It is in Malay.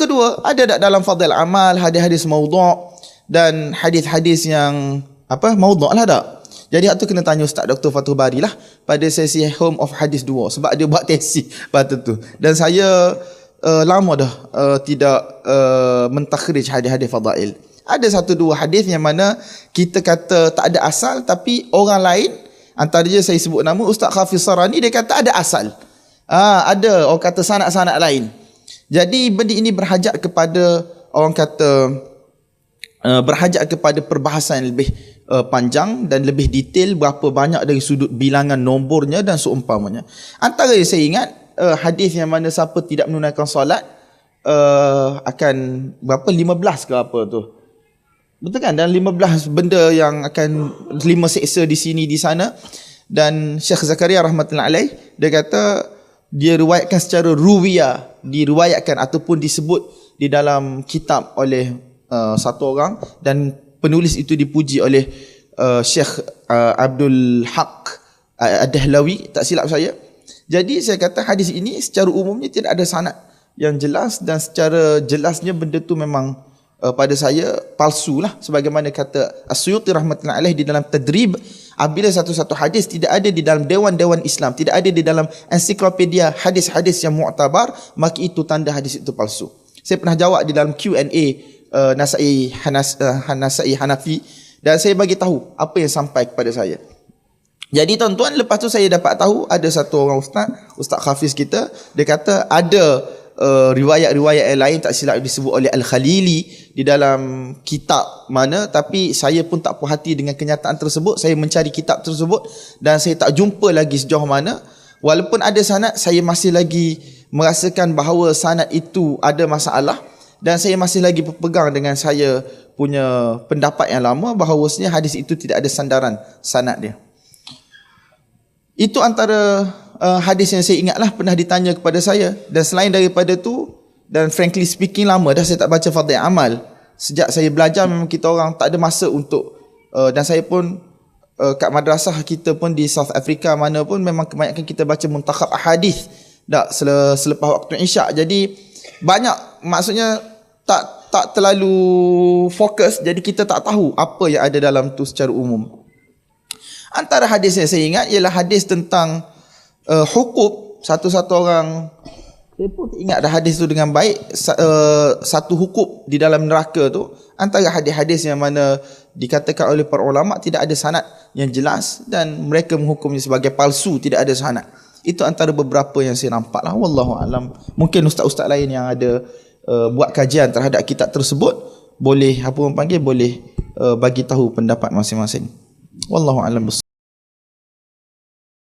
Kedua, ada tak dalam fadil amal hadis-hadis maudhu' dan hadis-hadis yang apa maudhu' lah tak? Jadi hak tu kena tanya Ustaz Dr. Fatul Bari lah pada sesi Home of Hadis 2 sebab dia buat tesis pada tu. Dan saya uh, lama dah uh, tidak uh, mentakhrij hadis-hadis fadail. Ada satu dua hadis yang mana kita kata tak ada asal tapi orang lain antaranya saya sebut nama Ustaz Hafiz Sarani dia kata ada asal. Ah ada orang kata sanak-sanak lain. Jadi benda ini berhajat kepada orang kata uh, berhajat kepada perbahasan yang lebih uh, panjang dan lebih detail berapa banyak dari sudut bilangan nombornya dan seumpamanya. Antara yang saya ingat uh, hadis yang mana siapa tidak menunaikan solat akan berapa 15 ke apa tu. Betul kan? Dan 15 benda yang akan lima seksa di sini di sana dan Syekh Zakaria rahmatullahi alaih dia kata dia riwayatkan secara ruwiya diriwayatkan ataupun disebut di dalam kitab oleh uh, satu orang dan penulis itu dipuji oleh uh, Syekh uh, Abdul Haq uh, Ad-Dahlawi. Tak silap saya. Jadi saya kata hadis ini secara umumnya tidak ada sanad yang jelas dan secara jelasnya benda tu memang uh, pada saya palsu lah sebagaimana kata Asyuti rahmatullahi alaih di dalam tadrib. Apabila satu-satu hadis tidak ada di dalam dewan-dewan Islam tidak ada di dalam ensiklopedia hadis-hadis yang mu'tabar maka itu tanda hadis itu palsu. Saya pernah jawab di dalam Q&A uh, Nasai Hanas uh, Nasai Hanafi dan saya bagi tahu apa yang sampai kepada saya. Jadi tuan-tuan lepas tu saya dapat tahu ada satu orang ustaz ustaz Hafiz kita dia kata ada uh, riwayat-riwayat yang lain tak silap disebut oleh Al-Khalili di dalam kitab mana tapi saya pun tak puas hati dengan kenyataan tersebut. Saya mencari kitab tersebut dan saya tak jumpa lagi sejauh mana. Walaupun ada sanad saya masih lagi merasakan bahawa sanad itu ada masalah dan saya masih lagi berpegang dengan saya punya pendapat yang lama bahawasanya hadis itu tidak ada sandaran sanad dia. Itu antara uh, hadis yang saya ingatlah pernah ditanya kepada saya. Dan selain daripada tu dan frankly speaking lama dah saya tak baca fadhil amal. Sejak saya belajar memang kita orang tak ada masa untuk uh, dan saya pun uh, kat madrasah kita pun di South Africa mana pun memang kebanyakan kita baca muntakhab hadis dak selepas waktu isyak. Jadi banyak maksudnya tak tak terlalu fokus. Jadi kita tak tahu apa yang ada dalam tu secara umum. Antara hadis yang saya ingat ialah hadis tentang uh, hukum satu-satu orang pun ingat dah hadis tu dengan baik. Uh, satu hukum di dalam neraka tu antara hadis-hadis yang mana dikatakan oleh para ulama tidak ada sanad yang jelas dan mereka menghukumnya sebagai palsu tidak ada sanad. Itu antara beberapa yang saya nampak lah. Wallahu alam. Mungkin ustaz-ustaz lain yang ada uh, buat kajian terhadap kitab tersebut boleh apa orang panggil boleh uh, bagi tahu pendapat masing-masing. Wallahu alam